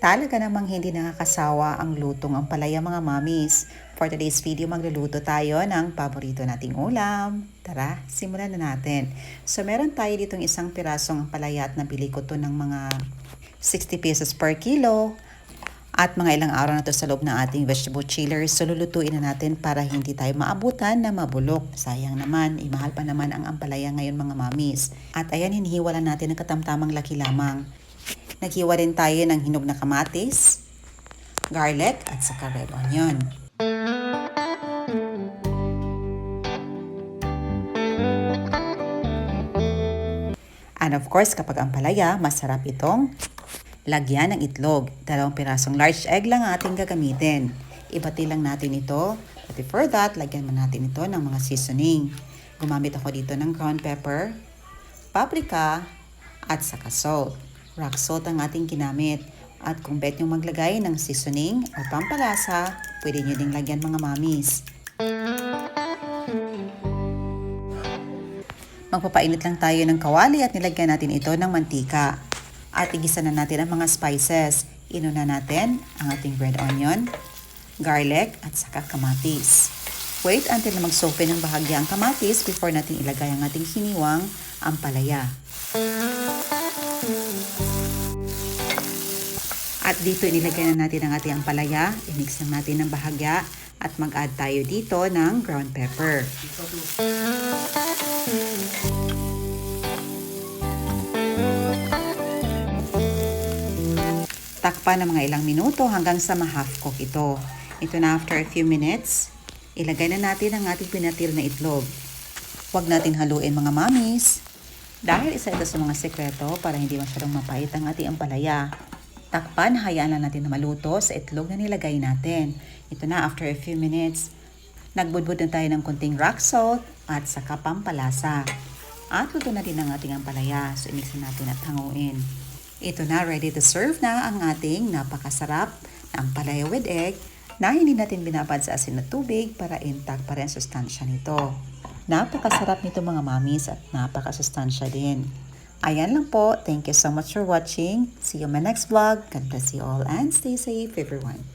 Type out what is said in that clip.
Talaga namang hindi nakakasawa ang lutong ang palaya mga mamis. For today's video, magluluto tayo ng paborito nating ulam. Tara, simulan na natin. So, meron tayo ditong isang pirasong palaya at nabili ko to ng mga 60 pesos per kilo. At mga ilang araw na to sa loob ng ating vegetable chiller. So, lulutuin na natin para hindi tayo maabutan na mabulok. Sayang naman, eh, mahal pa naman ang ampalaya ngayon mga mamis. At ayan, hinihiwalan natin ng katamtamang laki lamang. Naghiwa rin tayo ng hinog na kamatis, garlic, at saka red onion. And of course, kapag ang palaya, masarap itong lagyan ng itlog. Dalawang pirasong large egg lang ang ating gagamitin. Ibati lang natin ito. But before that, lagyan mo natin ito ng mga seasoning. Gumamit ako dito ng ground pepper, paprika, at saka salt. Rock salt ang ating ginamit. At kung bet nyo maglagay ng seasoning o pampalasa, pwede nyo ding lagyan mga mamis. Magpapainit lang tayo ng kawali at nilagyan natin ito ng mantika. At igisa na natin ang mga spices. Inuna natin ang ating red onion, garlic, at saka kamatis. Wait until na mag-soften ng bahagya ang kamatis before natin ilagay ang ating hiniwang ampalaya. At dito inilagay na natin ang ating ampalaya. I-mix lang natin ng bahagya at mag-add tayo dito ng ground pepper. Takpan ng mga ilang minuto hanggang sa ma-half cook ito. Ito na after a few minutes, ilagay na natin ang ating pinatil na itlog. Huwag natin haluin mga mamis. Dahil isa ito sa mga sekreto para hindi masyadong mapait ang ating ampalaya. Takpan, hayaan lang natin na maluto sa itlog na nilagay natin. Ito na after a few minutes, nagbudbud na tayo ng konting rock salt at saka pampalasa. At luto na din ang ating ampalaya. So, i-mix na natin at hanguin. Ito na, ready to serve na ang ating napakasarap na ampalaya with egg na hindi natin binabad sa asin na tubig para intact pa rin sustansya nito. Napakasarap nito mga mamis at napakasustansya din. Ayan lang po. Thank you so much for watching. See you in my next vlog. God bless you all and stay safe everyone.